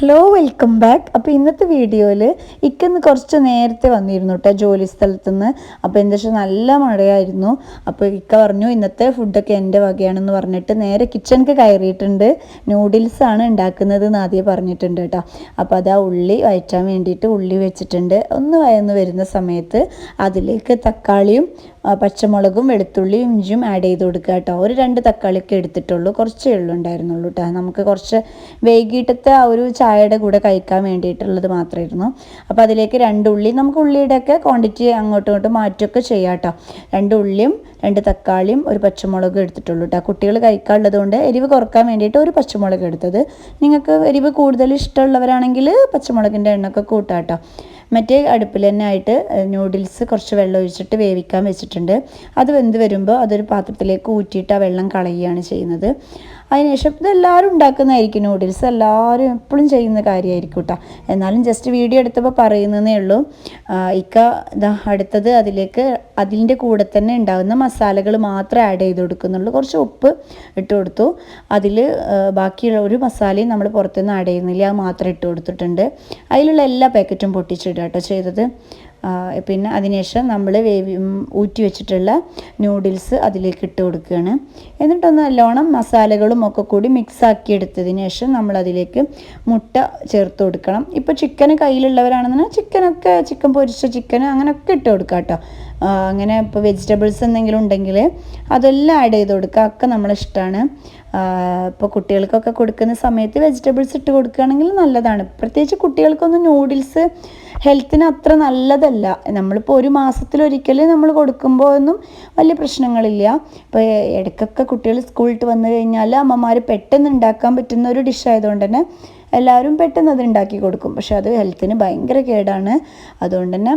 Hello welcome back അപ്പോൾ ഇന്നത്തെ വീഡിയോയിൽ ഇക്കന്ന് കുറച്ച് നേരത്തെ വന്നിരുന്നു കേട്ടോ ജോലി സ്ഥലത്ത് നിന്ന് അപ്പോൾ എന്താ വെച്ചാൽ നല്ല മഴയായിരുന്നു. അപ്പോൾ ഇക്ക പറഞ്ഞു ഇന്നത്തെ ഫുഡൊക്കെ എന്റെ വകയാണെന്ന് പറഞ്ഞിട്ട് നേരെ കിച്ചണിക്ക് കയറിയിട്ടുണ്ട്. നൂഡിൽസാണ് ഉണ്ടാക്കുന്നത് എന്ന് ആദ്യം പറഞ്ഞിട്ടുണ്ട് കേട്ടോ അപ്പോൾ അത് ആ ഉള്ളി വയറ്റാൻ വേണ്ടിയിട്ട് ഉള്ളി വെച്ചിട്ടുണ്ട്. ഒന്ന് വയന്ന് വരുന്ന സമയത്ത് അതിലേക്ക് തക്കാളിയും പച്ചമുളകും വെളുത്തുള്ളിയും ഇഞ്ചും ആഡ് ചെയ്ത് കൊടുക്കുക കേട്ടോ. ഒരു രണ്ട് തക്കാളിയൊക്കെ എടുത്തിട്ടുള്ളൂ. കുറച്ചേ ഉള്ളൂ ഉണ്ടായിരുന്നുള്ളൂ കേട്ടോ. നമുക്ക് കുറച്ച് വൈകിട്ടത്തെ ആ ഒരു ചായയുടെ കൂടെ കഴിക്കാൻ വേണ്ടിയിട്ടുള്ളത് മാത്രമായിരുന്നു. അപ്പോൾ അതിലേക്ക് രണ്ട് ഉള്ളി നമുക്ക് ഉള്ളിയുടെ ഒക്കെ ക്വാണ്ടിറ്റി അങ്ങോട്ടും ഇങ്ങോട്ടും മാറ്റുമൊക്കെ ചെയ്യാം കേട്ടോ. രണ്ട് ഉള്ളിയും രണ്ട് തക്കാളിയും ഒരു പച്ചമുളകും എടുത്തിട്ടുള്ളൂ കേട്ടോ. കുട്ടികൾ കഴിക്കാനുള്ളത് കൊണ്ട് എരിവ് കുറയ്ക്കാൻ വേണ്ടിയിട്ട് ഒരു പച്ചമുളക് എടുത്തത്. നിങ്ങൾക്ക് എരിവ് കൂടുതൽ ഇഷ്ടമുള്ളവരാണെങ്കിൽ പച്ചമുളകിന്റെ എണ്ണൊക്കെ കൂട്ടാം കേട്ടോ. മറ്റേ അടുപ്പിൽ തന്നെ ആയിട്ട് നൂഡിൽസ് കുറച്ച് വെള്ളം ഒഴിച്ചിട്ട് വേവിക്കാൻ വെച്ചിട്ടുണ്ട്. അത് വെന്ത് വരുമ്പോൾ അതൊരു പാത്രത്തിലേക്ക് ഊറ്റിയിട്ട് ആ വെള്ളം കളയുകയാണ് ചെയ്യുന്നത്. അതിനുശേഷം ഇതെല്ലാവരും ഉണ്ടാക്കുന്നതായിരിക്കും നൂഡിൽസ് എല്ലാവരും എപ്പോഴും ചെയ്യുന്ന കാര്യമായിരിക്കും കേട്ടോ എന്നാലും ജസ്റ്റ് വീഡിയോ എടുത്തപ്പോൾ പറയുന്നതേ ഉള്ളൂ. ഇക്ക ഇതാ അടുത്തത് അതിലേക്ക് അതിന്റെ കൂടെ തന്നെ ഉണ്ടാകുന്ന മസാലകൾ മാത്രം ആഡ് ചെയ്ത് കൊടുക്കുന്നുള്ളൂ. കുറച്ച് ഉപ്പ് ഇട്ട് കൊടുത്തു. അതിൽ ബാക്കിയുള്ള ഒരു മസാലയും നമ്മൾ പുറത്തുനിന്ന് ആഡ് ചെയ്യുന്നില്ല. അത് മാത്രം ഇട്ട് കൊടുത്തിട്ടുണ്ട്. അതിലുള്ള എല്ലാ പാക്കറ്റും പൊട്ടിച്ചിടുക കേട്ടോ ചെയ്തത്. പിന്നെ അതിനുശേഷം നമ്മൾ വേവി ഊറ്റി വെച്ചിട്ടുള്ള നൂഡിൽസ് അതിലേക്ക് ഇട്ട് കൊടുക്കുകയാണ്. എന്നിട്ടൊന്ന് നല്ലോണം മസാലകളും ഒക്കെ കൂടി മിക്സ് ആക്കി എടുത്തതിന് ശേഷം നമ്മൾ അതിലേക്ക് മുട്ട ചേർത്ത് കൊടുക്കണം. ഇപ്പോൾ ചിക്കൻ കയ്യിലുള്ളവരാണെന്നുണ്ടെങ്കിൽ ചിക്കനൊക്കെ ചിക്കൻ പൊരിച്ച ചിക്കൻ അങ്ങനെയൊക്കെ ഇട്ട് കൊടുക്കാം കേട്ടോ അങ്ങനെ ഇപ്പോൾ വെജിറ്റബിൾസ് എന്തെങ്കിലും ഉണ്ടെങ്കിൽ അതെല്ലാം ആഡ് ചെയ്ത് കൊടുക്കുക ഒക്കെ നമ്മളിഷ്ടമാണ് ഇപ്പോൾ കുട്ടികൾക്കൊക്കെ കൊടുക്കുന്ന സമയത്ത് വെജിറ്റബിൾസ് ഇട്ട് കൊടുക്കുകയാണെങ്കിൽ നല്ലതാണ്. പ്രത്യേകിച്ച് കുട്ടികൾക്കൊന്നും നൂഡിൽസ് ഹെൽത്തിന് അത്ര നല്ലതല്ല. നമ്മളിപ്പോൾ ഒരു മാസത്തിലൊരിക്കൽ നമ്മൾ കൊടുക്കുമ്പോൾ ഒന്നും വലിയ പ്രശ്നങ്ങളില്ല. ഇപ്പോൾ ഇടയ്ക്കൊക്കെ കുട്ടികൾ സ്കൂളിൽ വന്നു കഴിഞ്ഞാൽ അമ്മമാർ പെട്ടെന്ന് ഉണ്ടാക്കാൻ പറ്റുന്ന ഒരു ഡിഷ് ആയതുകൊണ്ട് തന്നെ എല്ലാവരും പെട്ടെന്ന് അത് ഉണ്ടാക്കി കൊടുക്കും. പക്ഷെ അത് ഹെൽത്തിന് ഭയങ്കര കേടാണ്. അതുകൊണ്ട് തന്നെ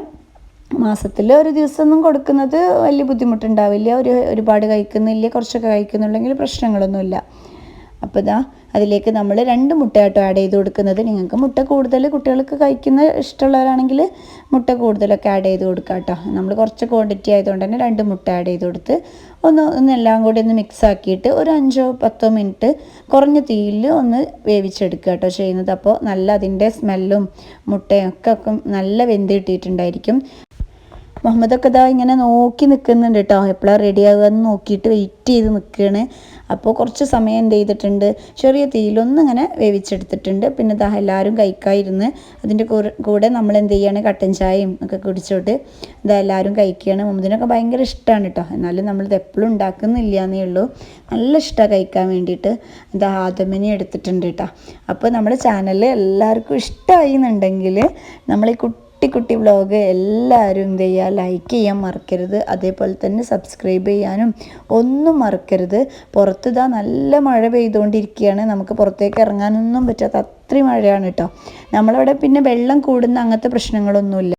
മാസത്തിൽ ഒരു ദിവസമൊന്നും കൊടുക്കുന്നത് വലിയ ബുദ്ധിമുട്ടുണ്ടാവില്ല. ഒരു ഒരുപാട് കഴിക്കുന്നില്ല കുറച്ചൊക്കെ കഴിക്കുന്നുണ്ടെങ്കിൽ പ്രശ്നങ്ങളൊന്നുമില്ല. അപ്പോൾ ഇതാ അതിലേക്ക് നമ്മൾ രണ്ട് മുട്ടയാട്ടോ ആഡ് ചെയ്ത് കൊടുക്കുന്നത്. നിങ്ങൾക്ക് മുട്ട കൂടുതൽ കുട്ടികൾക്ക് കഴിക്കുന്ന ഇഷ്ടമുള്ളവരാണെങ്കിൽ മുട്ട കൂടുതലൊക്കെ ആഡ് ചെയ്ത് കൊടുക്കാം കേട്ടോ നമ്മൾ കുറച്ച് ക്വാണ്ടിറ്റി ആയതുകൊണ്ട് തന്നെ രണ്ട് മുട്ട ആഡ് ചെയ്ത് കൊടുത്ത് ഒന്ന് ഒന്ന് എല്ലാം കൂടി ഒന്ന് മിക്സ് ആക്കിയിട്ട് ഒരു അഞ്ചോ പത്തോ മിനിറ്റ് കുറഞ്ഞ തീയിൽ ഒന്ന് വേവിച്ചെടുക്കുക കേട്ടോ ചെയ്യുന്നത്. അപ്പോൾ നല്ല അതിന്റെ സ്മെല്ലും മുട്ടയും ഒക്കെ നല്ല വെന്ത് കിട്ടിയിട്ടുണ്ടായിരിക്കും. മുഹമ്മദൊക്കെ ഇതാ ഇങ്ങനെ നോക്കി നിൽക്കുന്നുണ്ട് കേട്ടോ എപ്പോഴാണ് റെഡി ആകുക എന്ന് നോക്കിയിട്ട് വെയിറ്റ് ചെയ്ത് നിൽക്കുകയാണ് അപ്പോൾ കുറച്ച് സമയം എന്ത് ചെയ്തിട്ടുണ്ട്? ചെറിയ തീയിലൊന്നും ഇങ്ങനെ വേവിച്ചെടുത്തിട്ടുണ്ട്. പിന്നെ ദാ എല്ലാവരും കഴിക്കാതിരുന്ന് അതിന്റെ കൂടെ- കൂടെ നമ്മൾ എന്ത് ചെയ്യാണ്? കട്ടൻ ചായയും ഒക്കെ കുടിച്ചോട്ട് ഇതാ എല്ലാവരും കഴിക്കുകയാണ് മുഹമ്മദിനൊക്കെ ഭയങ്കര ഇഷ്ടമാണ് കേട്ടോ എന്നാലും നമ്മളിത് എപ്പോഴും ഉണ്ടാക്കുന്നില്ല എന്നേ ഉള്ളൂ. നല്ല ഇഷ്ടമാണ് കഴിക്കാൻ വേണ്ടിയിട്ട്. ഇതാ ആദമിനി എടുത്തിട്ടുണ്ട് കേട്ടോ അപ്പോൾ നമ്മുടെ ചാനൽ എല്ലാവർക്കും ഇഷ്ടമായി എന്നുണ്ടെങ്കിൽ നമ്മൾ ഈ കുട്ടി കുട്ടി കുട്ടി വ്ളോഗ് എല്ലാവരും എന്ത് ചെയ്യുക? ലൈക്ക് ചെയ്യാൻ മറക്കരുത്. അതേപോലെ തന്നെ സബ്സ്ക്രൈബ് ചെയ്യാനും ഒന്നും മറക്കരുത്. പുറത്ത് ഇതാ നല്ല മഴ പെയ്തുകൊണ്ടിരിക്കുകയാണ്. നമുക്ക് പുറത്തേക്ക് ഇറങ്ങാനൊന്നും പറ്റാത്ത അത്രയും മഴയാണ് കേട്ടോ. നമ്മളവിടെ പിന്നെ വെള്ളം കൂടുന്ന അങ്ങനത്തെ പ്രശ്നങ്ങളൊന്നുമില്ല.